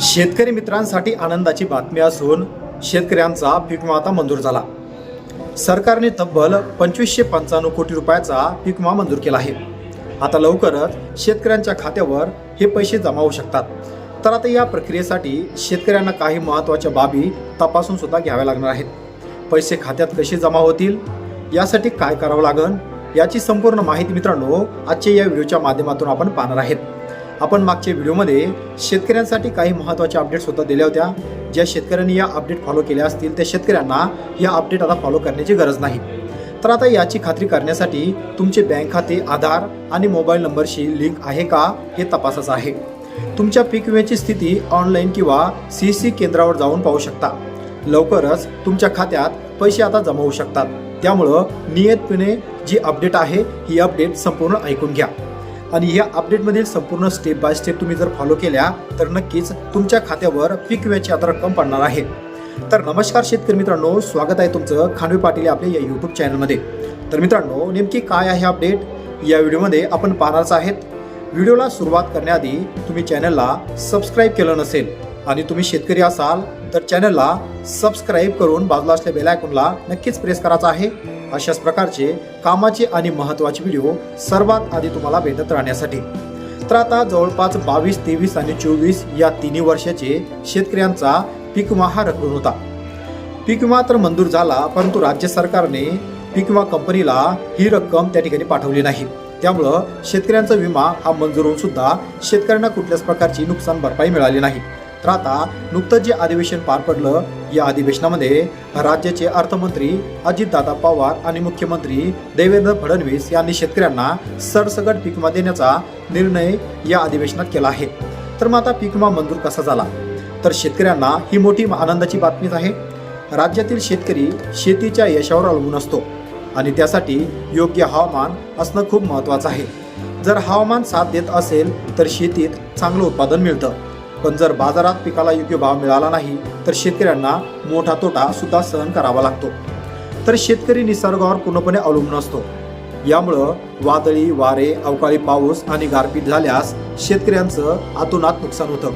शेतकरी मित्रांसाठी आनंदाची बातमी असून शेतकऱ्यांचा पीक विमा आता मंजूर झाला. सरकारने तब्बल पंचवीसशे पंचाण्णव कोटी रुपयाचा पीक विमा मंजूर केला आहे. आता लवकरच शेतकऱ्यांच्या खात्यावर हे पैसे जमा होऊ शकतात. तर आता या प्रक्रियेसाठी शेतकऱ्यांना काही महत्त्वाच्या बाबी तपासून सुद्धा घ्याव्या लागणार आहेत. पैसे खात्यात कसे जमा होतील? यासाठी काय करावं लागेल याची संपूर्ण माहिती मित्रांनो आजच्या या व्हिडिओच्या माध्यमातून आपण पाहणार आहेत. आपण मागच्या व्हिडिओमध्ये शेतकऱ्यांसाठी काही महत्त्वाच्या अपडेट्स सुद्धा दिल्या होत्या. ज्या शेतकऱ्यांनी या अपडेट फॉलो केल्या असतील त्या शेतकऱ्यांना या अपडेट आता फॉलो करण्याची गरज नाही. तर आता याची खात्री करण्यासाठी तुमचे बँक खाते आधार आणि मोबाईल नंबरशी लिंक आहे का हे तपासायचं आहे. तुमच्या पीक विम्याची स्थिती ऑनलाईन किंवा सी सी केंद्रावर जाऊन पाहू शकता. लवकरच तुमच्या खात्यात पैसे आता जमा होऊ शकतात. त्यामुळं नियतपणे जी अपडेट आहे ही अपडेट संपूर्ण ऐकून घ्या. आणि या अपडेटमधील संपूर्ण स्टेप बाय स्टेप तुम्ही जर फॉलो केल्या तर नक्कीच तुमच्या खात्यावर पीक विम्याची आता रक्कम पडणार आहे. तर नमस्कार शेतकरी मित्रांनो स्वागत आहे तुमचं खांडवी पाटील आपल्या या यूट्यूब चॅनलमध्ये तर मित्रांनो नेमकी काय आहे अपडेट या व्हिडिओमध्ये आपण पाहणारच आहेत. व्हिडिओला सुरुवात करण्याआधी तुम्ही चॅनलला सबस्क्राईब केलं नसेल आणि तुम्ही शेतकरी असाल तर चॅनलला सबस्क्राईब करून बाजूला असल्या बेल आयकॉनला नक्कीच प्रेस करायचा आहे. अशाच प्रकारचे कामाचे आणि महत्त्वाचे व्हिडिओ सर्वात आधी तुम्हाला भेटत राहण्यासाठी. तर आता जवळपास बावीस तेवीस आणि चोवीस या तिन्ही वर्षाचे शेतकऱ्यांचा पीक विमा हा रखडून होता. पीक विमा तर मंजूर झाला परंतु राज्य सरकारने पीक विमा कंपनीला ही रक्कम त्या ठिकाणी पाठवली नाही. त्यामुळं शेतकऱ्यांचा विमा हा मंजूर होऊन सुद्धा शेतकऱ्यांना कुठल्याच प्रकारची नुकसान भरपाई मिळाली नाही. तर आता नुकतंच जे अधिवेशन पार पडलं या अधिवेशनामध्ये राज्याचे अर्थमंत्री अजितदादा पवार आणि मुख्यमंत्री देवेंद्र फडणवीस यांनी शेतकऱ्यांना सरसगट पीक विमा देण्याचा निर्णय या अधिवेशनात केला आहे. तर मग आता पीक विमा मंजूर कसा झाला? तर शेतकऱ्यांना ही मोठी आनंदाची बातमीच आहे. राज्यातील शेतकरी शेतीच्या यशावर अवलंबून असतो आणि त्यासाठी योग्य हवामान असणं खूप महत्त्वाचं आहे. जर हवामान साथ देत असेल तर शेतीत चांगलं उत्पादन मिळतं. पण जर बाजारात पिकाला योग्य भाव मिळाला नाही तर शेतकऱ्यांना मोठा तोटा सुद्धा सहन करावा लागतो. तर शेतकरी निसर्गावर पूर्णपणे अवलंबून असतो. यामुळं वादळी वारे अवकाळी पाऊस आणि गारपीट झाल्यास शेतकऱ्यांचं आतोनात नुकसान होतं.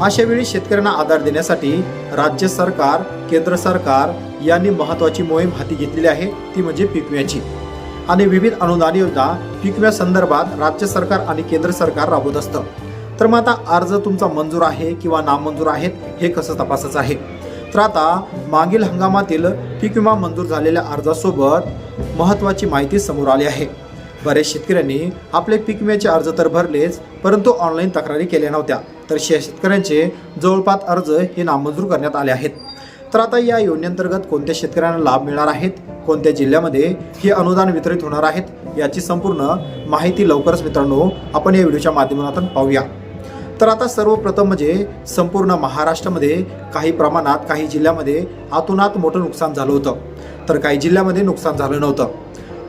अशा वेळी शेतकऱ्यांना आधार देण्यासाठी राज्य सरकार केंद्र सरकार यांनी महत्वाची मोहीम हाती घेतलेली आहे ती म्हणजे पीक विम्याची आणि विविध अनुदान योजना पीक संदर्भात राज्य सरकार आणि केंद्र सरकार राबवत असतं. तर मग आता अर्ज तुमचा मंजूर आहे किंवा नामंजूर आहेत हे कसं तपासायचं आहे? तर आता मागील हंगामातील पीक विमा मंजूर झालेल्या अर्जासोबत महत्त्वाची माहिती समोर आली आहे. बरेच शेतकऱ्यांनी आपले पीक विम्याचे अर्ज तर भरलेच परंतु ऑनलाईन तक्रारी केल्या नव्हत्या. तर शेतकऱ्यांचे जवळपास अर्ज हे नामंजूर करण्यात आले आहेत. तर आता या योजनेअंतर्गत कोणत्या शेतकऱ्यांना लाभ मिळणार आहेत कोणत्या जिल्ह्यामध्ये हे अनुदान वितरित होणार आहेत याची संपूर्ण माहिती लवकरच मित्रांनो आपण या व्हिडिओच्या माध्यमातून पाहूया. तर आता सर्वप्रथम म्हणजे संपूर्ण महाराष्ट्रामध्ये काही प्रमाणात काही जिल्ह्यामध्ये आतोनात मोठं नुकसान झालं होतं. तर काही जिल्ह्यामध्ये नुकसान झालं नव्हतं.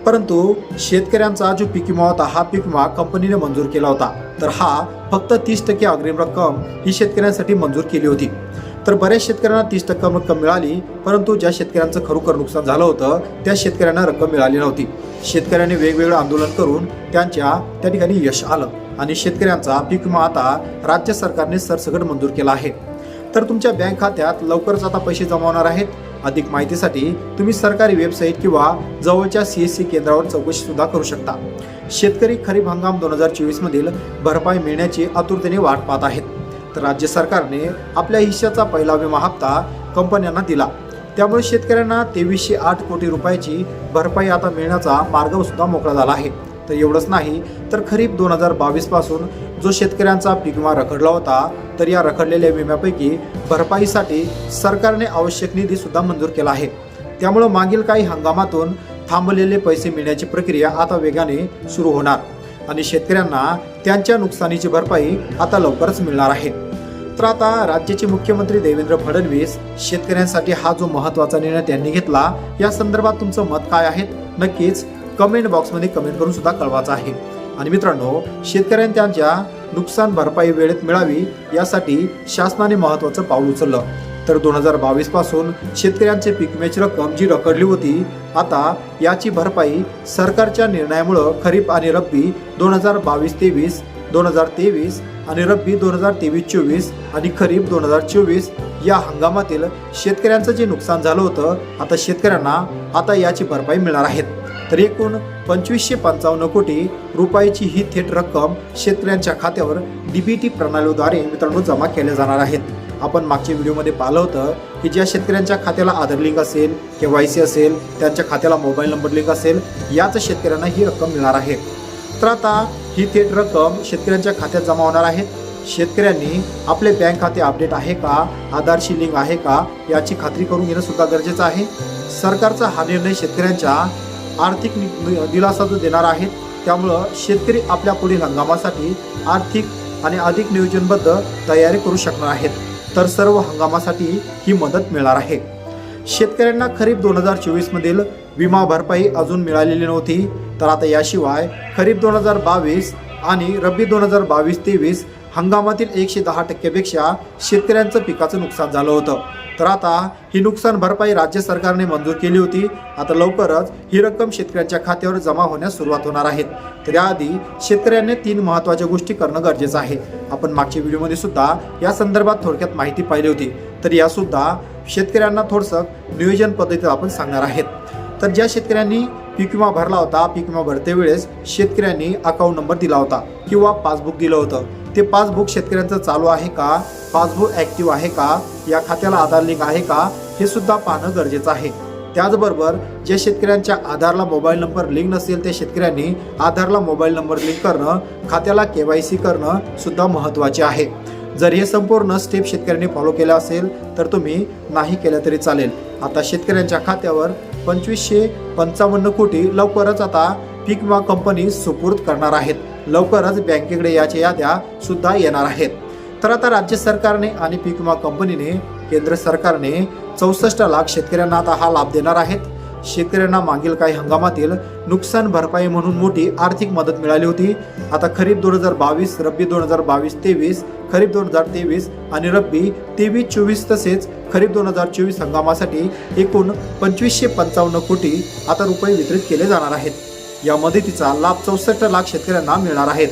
परंतु शेतकऱ्यांचा जो पीक विमा होता हा पीक विमा कंपनीने मंजूर केला होता. तर हा फक्त तीस टक्के अग्रिम रक्कम ही शेतकऱ्यांसाठी मंजूर केली होती. तर बऱ्याच शेतकऱ्यांना तीस टक्के रक्कम मिळाली परंतु ज्या शेतकऱ्यांचं खरोखर नुकसान झालं होतं त्या शेतकऱ्यांना रक्कम मिळाली नव्हती. शेतकऱ्यांनी वेगवेगळं आंदोलन करून त्यांच्या त्या ठिकाणी यश आलं. आणि शेतकऱ्यांचा पीक विमा आता राज्य सरकारने सरसकट मंजूर केला आहे. तर तुमच्या बँक खात्यात लवकरच आता पैसे जमा होणार आहेत. अधिक माहितीसाठी तुम्ही सरकारी वेबसाईट किंवा जवळच्या सी एस सी केंद्रावर चौकशी सुद्धा करू शकता. शेतकरी खरीप हंगाम दोन हजार चोवीस मधील भरपाई मिळण्याची आतुरतेने वाट पाहत आहेत. तर राज्य सरकारने आपल्या हिश्श्याचा पहिला विमा हप्ता कंपन्यांना दिला. त्यामुळे शेतकऱ्यांना तेवीसशे आठ कोटी रुपयाची भरपाई आता मिळण्याचा मार्ग सुद्धा मोकळा झाला आहे. तर एवढंच नाही तर खरीप दोन हजार बावीसपासून जो शेतकऱ्यांचा पीक विमा रखडला होता तर या रखडलेल्या विम्यापैकी भरपाईसाठी सरकारने आवश्यक निधी सुद्धा मंजूर केला आहे. त्यामुळं मागील काही हंगामातून थांबलेले पैसे मिळण्याची प्रक्रिया आता वेगाने सुरू होणार आणि शेतकऱ्यांना त्यांच्या नुकसानीची भरपाई आता लवकरच मिळणार आहे. तर आता राज्याचे मुख्यमंत्री देवेंद्र फडणवीस शेतकऱ्यांसाठी हा जो महत्त्वाचा निर्णय त्यांनी घेतला या संदर्भात तुमचं मत काय आहे? नक्कीच कमेंट बॉक्समध्ये कमेंट करून सुद्धा कळवायचं आहे. आणि मित्रांनो शेतकऱ्यांनी त्यांच्या नुकसान भरपाई वेळेत मिळावी यासाठी शासनाने महत्त्वाचं पाऊल उचललं. तर दोन हजार बावीसपासून शेतकऱ्यांचे पीक विम्याची रक्कम जी रखडली होती आता याची भरपाई सरकारच्या निर्णयामुळं खरीप आणि रब्बी दोन हजार बावीस तेवीस दोन हजार तेवीस आणि रब्बी दोन हजार तेवीस चोवीस आणि खरीप दोन हजार चोवीस या हंगामातील शेतकऱ्यांचं जे नुकसान झालं होतं आता शेतकऱ्यांना आता याची भरपाई मिळणार आहेत. तर एकूण पंचवीसशे पंचावन्न कोटी रुपयाची ही थेट रक्कम शेतकऱ्यांच्या खात्यावर डीबीटी प्रणालीद्वारे मित्रांनो जमा केल्या जाणार आहेत. आपण मागच्या व्हिडिओमध्ये पाहिलं होतं की ज्या शेतकऱ्यांच्या खात्याला आधार लिंक असेल के वाय सी असेल त्यांच्या खात्याला मोबाईल नंबर लिंक असेल याच शेतकऱ्यांना ही रक्कम मिळणार आहे. तर आता ही थेट रक्कम शेतकऱ्यांच्या खात्यात जमा होणार आहे. शेतकऱ्यांनी आपले बँक खाते अपडेट आहे का आधारशी लिंक आहे का याची खात्री करून घेणं सुद्धा गरजेचं आहे. सरकारचा हा निर्णय शेतकऱ्यांच्या आर्थिक नि- दिलासा देणार आहेत त्यामुळं शेतकरी आपल्या पुढील हंगामासाठी आर्थिक आणि अधिक नियोजनबद्ध तयारी करू शकणार आहेत. तर सर्व हंगामासाठी ही मदत मिळणार आहे. शेतकऱ्यांना खरीप दोन हजार चोवीसमधील विमा भरपाई अजून मिळालेली नव्हती. तर आता याशिवाय खरीप दोन हजार बावीस आणि रब्बी दोन हजार बावीस तेवीस हंगामातील एकशे दहा टक्क्यापेक्षा शेतकऱ्यांचं पिकाचं नुकसान झालं होतं. तर आता ही नुकसान भरपाई राज्य सरकारने मंजूर केली होती. आता लवकरच ही रक्कम शेतकऱ्यांच्या खात्यावर जमा होण्यास सुरुवात होणार आहे. तर याआधी शेतकऱ्यांनी तीन महत्त्वाच्या गोष्टी करणं गरजेचं आहे. आपण मागच्या व्हिडिओमध्ये सुद्धा या संदर्भात थोडक्यात माहिती पाहिली होती. तर यासुद्धा शेतकऱ्यांना थोडंसं नियोजन पद्धतीत आपण सांगणार आहेत. तर ज्या शेतकऱ्यांनी पीक विमा भरला होता पीक विमा भरते वेळेस शेतकऱ्यांनी अकाउंट नंबर दिला होता किंवा पासबुक दिलं होतं. ते पासबुक शेतकऱ्यांचं चालू आहे का? पासबुक ॲक्टिव्ह आहे का? या खात्याला आधार लिंक आहे का? हे सुद्धा पाहणं गरजेचं आहे. त्याचबरोबर ज्या शेतकऱ्यांच्या आधारला मोबाईल नंबर लिंक नसेल त्या शेतकऱ्यांनी आधारला मोबाईल नंबर लिंक करणं खात्याला के वाय सी करणं सुद्धा महत्त्वाचे आहे. जर हे संपूर्ण स्टेप शेतकऱ्यांनी फॉलो केला असेल तर तुम्ही नाही केलं तरी चालेल. आता शेतकऱ्यांच्या खात्यावर पंचवीसशे पंचावन्न कोटी लवकरच आता पीक विमा कंपनी सुपूर्द करणार आहेत. लवकरच बँकेकडे याच्या याद्या सुद्धा येणार आहेत. तर आता राज्य सरकारने आणि पीक विमा कंपनीने केंद्र सरकारने चौसष्ट लाख शेतकऱ्यांना आता हा लाभ देणार आहेत. शेतकऱ्यांना मागील काही हंगामातील नुकसान भरपाई म्हणून मोठी आर्थिक मदत मिळाली होती. आता खरीप दोन हजार बावीस रब्बी दोन हजार बावीस तेवीस खरीप दोन हजार तेवीस आणि रब्बी तेवीस चोवीस तसेच खरीप दोन हजार चोवीस हंगामासाठी एकूण पंचवीसशे पंचावन्न कोटी आता रुपये वितरित केले जाणार आहेत. या मदतीचा लाभ चौसष्ट लाख शेतकऱ्यांना मिळणार आहेत.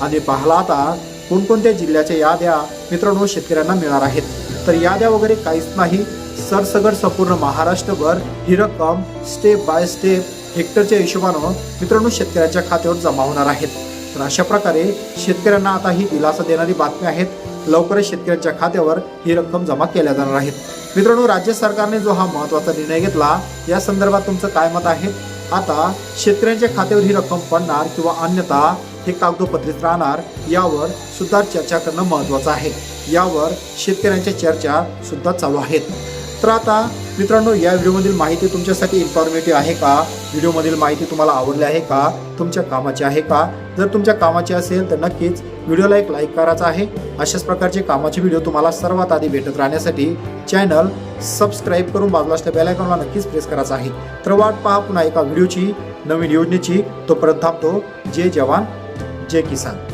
आणि पाहला आता कोणकोणत्या जिल्ह्याच्या याद्या मित्रांनो शेतकऱ्यांना मिळणार आहेत? तर याद्या वगैरे काहीच नाही. सरसगड संपूर्ण महाराष्ट्रभर ही रक्कम स्टेप बाय स्टेप हेक्टरच्या हिशोबानं मित्रांनो शेतकऱ्यांच्या खात्यावर जमा होणार आहेत. तर अशा प्रकारे शेतकऱ्यांना आता ही दिलासा देणारी बातमी आहेत. लवकरच शेतकऱ्यांच्या खात्यावर ही रक्कम जमा केल्या जाणार आहेत. मित्रांनो राज्य सरकारने जो हा महत्त्वाचा निर्णय घेतला या संदर्भात तुमचं काय मत आहे? आता शेतकऱ्यांच्या खात्यावर ही रक्कम पडणार किंवा अन्यथा हे कागदोपत्रित राहणार यावर सुद्धा चर्चा करणं महत्त्वाचं आहे. यावर शेतकऱ्यांच्या चर्चा सुद्धा चालू आहेत. तर आता मित्रांनो या व्हिडिओमधील माहिती तुमच्यासाठी इन्फॉर्मेटिव्ह आहे का? व्हिडिओमधील माहिती तुम्हाला आवडली आहे का? तुमच्या कामाची आहे का? जर तुमच्या कामाची असेल तर नक्कीच व्हिडिओला एक लाईक करायचा आहे. अशाच प्रकारचे कामाचे व्हिडिओ तुम्हाला सर्वात आधी भेटत राहण्यासाठी चॅनल सबस्क्राईब करून बाजूला असलेल्या बेलायकॉनला नक्कीच प्रेस करायचा आहे. तर वाट पहा पुन्हा एका व्हिडिओची नवीन योजनेची. तोपर्यंत थांबतो. जय जवान जय किसान.